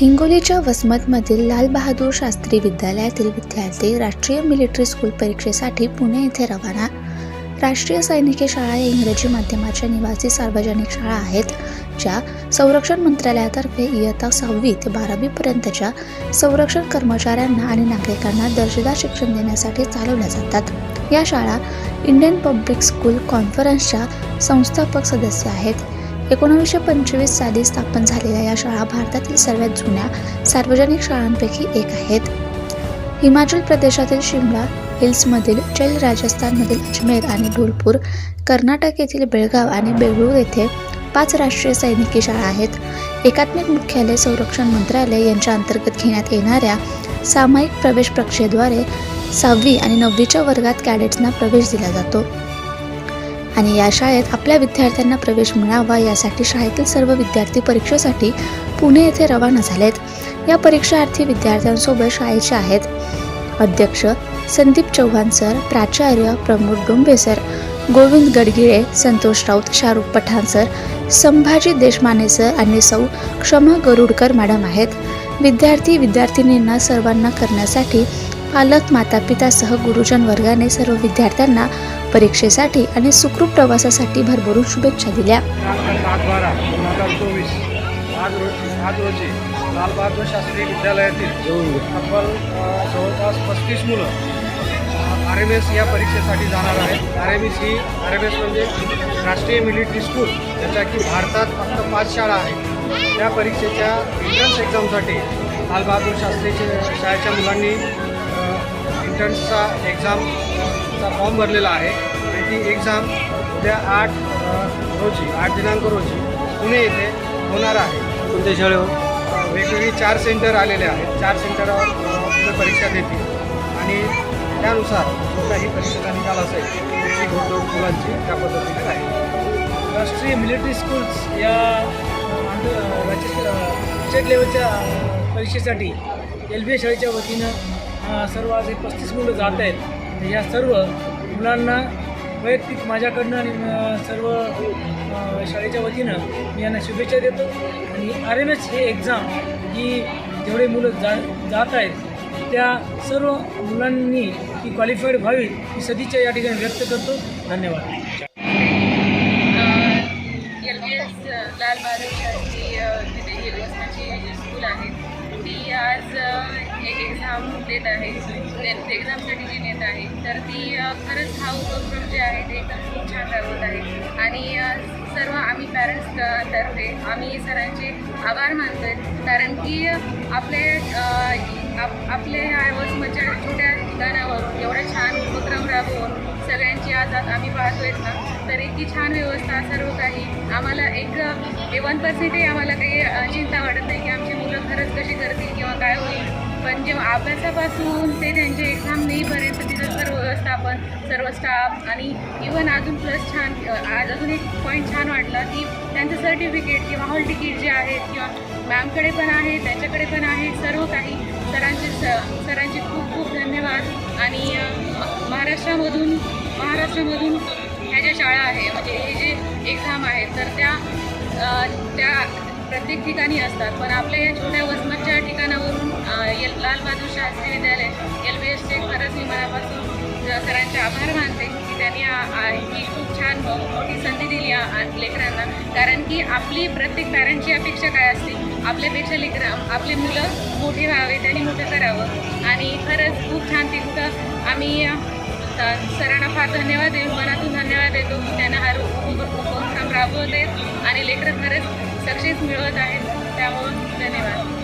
हिंगोलीच्या वसमतमधील लालबहादूर शास्त्री विद्यालयातील विद्यार्थी राष्ट्रीय मिलिटरी स्कूल परीक्षेसाठी पुणे येथे रवाना. राष्ट्रीय सैनिकी शाळा या इंग्रजी माध्यमाच्या निवासी सार्वजनिक शाळा आहेत ज्या संरक्षण मंत्रालयातर्फे इयत्ता सहावी ते बारावीपर्यंतच्या संरक्षण कर्मचाऱ्यांना आणि नागरिकांना दर्जेदार शिक्षण देण्यासाठी चालवल्या जातात. या शाळा इंडियन पब्लिक स्कूल कॉन्फरन्सच्या संस्थापक सदस्य आहेत. एकोणावीसशे पंचवीस साली स्थापन झालेल्या या शाळा भारतातील सर्वात जुन्या सार्वजनिक शाळांपैकी एक आहेत. हिमाचल प्रदेशातील शिमला हिल्समधील जैल राजस्थानमधील अजमेर आणि ढोलपूर कर्नाटक येथील बेळगाव आणि बेंगळूर येथे पाच राष्ट्रीय सैनिकी शाळा आहेत. एकात्मिक मुख्यालय संरक्षण मंत्रालय यांच्या अंतर्गत घेण्यात येणाऱ्या सामायिक प्रवेश प्रक्रियेद्वारे सहावी आणि नववीच्या वर्गात कॅडेट्सना प्रवेश दिला जातो. आणि या शाळेत आपल्या विद्यार्थ्यांना प्रवेश मिळावा यासाठी शाळेतील सर्व विद्यार्थी परीक्षेसाठी पुणे येथे रवाना झालेत. या परीक्षार्थी विद्यार्थ्यांसोबत शाळेचे आहेत. अध्यक्ष संदीप चव्हाण सर प्राचार्य Pramod Dombe sir Govind Gadgile Santosh Raut Shahrukh Pathan sir Sambhaji Deshmane sir आणि सौ क्षमा गरुडकर मॅडम आहेत. विद्यार्थी विद्यार्थिनींना सर्वांना करण्यासाठी पालक माता पितासह गुरुजन वर्गाने सर्व विद्यार्थ्यांना परीक्षेसाठी आणि सुखरूप प्रवासासाठी भरभरून शुभेच्छा दिल्या. दोन हजार चोवीस आज रोजी आज रोजी लालबहादूर शास्त्री विद्यालयातील तब्बल जवळपास पस्तीस मुलं आर एम एस या परीक्षेसाठी जाणार आहेत आर एम एस ही आर एम एस म्हणजे राष्ट्रीय मिलिटरी स्कूल ज्याच्या की भारतात फक्त पाच शाळा आहेत त्या परीक्षेच्या एंट्रन्स एक्झामसाठी लालबहादूर शास्त्रीच्या शाळेच्या मुलांनी एंट्रन्सचा एक्झामचा फॉर्म भरलेला आहे. आणि ती एक्झाम उद्या आठ रोजी आठ दिनांक रोजी पुणे येथे होणार आहे. कोणत्या शाळेवर अ, वेगवेगळी चार सेंटर आलेले आहेत. चार सेंटरवर मुलं परीक्षा देतील. आणि त्यानुसार जो काही परीक्षेचा निकाल असेल ती घोडदौड मुलांची त्या पद्धतीने राहील राष्ट्रीय मिलिटरी स्कूल्स या राज्य स्टेट लेवलच्या परीक्षेसाठी एल बी एस शाळेच्या वतीनं सर्व आज एक पस्तीस मुलं जात आहेत. या सर्व मुलांना वैयक्तिक माझ्याकडनं आणि सर्व शाळेच्या वतीनं मी यांना शुभेच्छा देतो. आणि आर एम एस हे एक्झाम ही जेवढे मुलं जा जात आहेत त्या सर्व मुलांनी ती क्वालिफाईड व्हावी ही सदिच्छा या ठिकाणी व्यक्त करतो. धन्यवाद. एल बी एस लाल बहादूर शास्त्री तिथे जी स्कूल आहे ती आज एक्झाम देत आहे. एक्झामसाठी जी नेत आहे तर ती खरंच हा उपक्रम जे आहे ते एकदम खूप छान राबवत आहे. आणि सर्व आम्ही पॅरेंट्स तर्फे आम्ही सरांचे आभार मानतो आहे कारण की आपले आप आपल्या ह्या वसमतच्या छोट्या ठिकाणावर एवढा छान उपक्रम राबवून सगळ्यांची आज आम्ही पाहतोय ना तर इतकी छान व्यवस्था सर्व काही आम्हाला एक वन पर्सेंटही आम्हाला काही चिंता वाटत नाही की आमची मुलं खरंच कशी करतील किंवा काय होईल. पण जेव्हा अभ्यासापासून ते त्यांचे एक्झाम नेईपर्यंत तिथं सर्व व्यवस्थापन सर्व स्टाफ आणि इवन अजून प्लस छान आज अजून एक पॉईंट छान वाटला की त्यांचं सर्टिफिकेट किंवा हॉल तिकीट जे आहेत किंवा मॅमकडे पण आहे त्यांच्याकडे पण आहे सर्व काही सरांचे स सरांचे खूप खूप धन्यवाद. आणि महाराष्ट्रामधून महाराष्ट्रामधून ह्या ज्या शाळा आहे म्हणजे हे जे एक्झाम आहेत तर त्या त्या प्रत्येक ठिकाणी असतात. पण आपल्या या छोट्या वसमतच्या ठिकाणावरून एल लाल बहादूर शास्त्री विद्यालय एल बी एसचे खरंच मी मनापासून सरांचे आभार मानते की त्यांनी ही खूप छान मोठी संधी दिली लेकरांना. कारण की आपली प्रत्येक पॅरेंटची अपेक्षा काय असते? आपल्यापेक्षा लेकरं आपले मुलं मोठे व्हावे त्यांनी मोठं करावं. आणि खरंच खूप छान तिथं आम्ही सरांना फार धन्यवाद देऊ मनातून धन्यवाद देतो त्यांना हा उपक्रम राबवत आहेत आणि लेकरं खरंच बक्षीस मिळवत आहेत. त्यावरून धन्यवाद.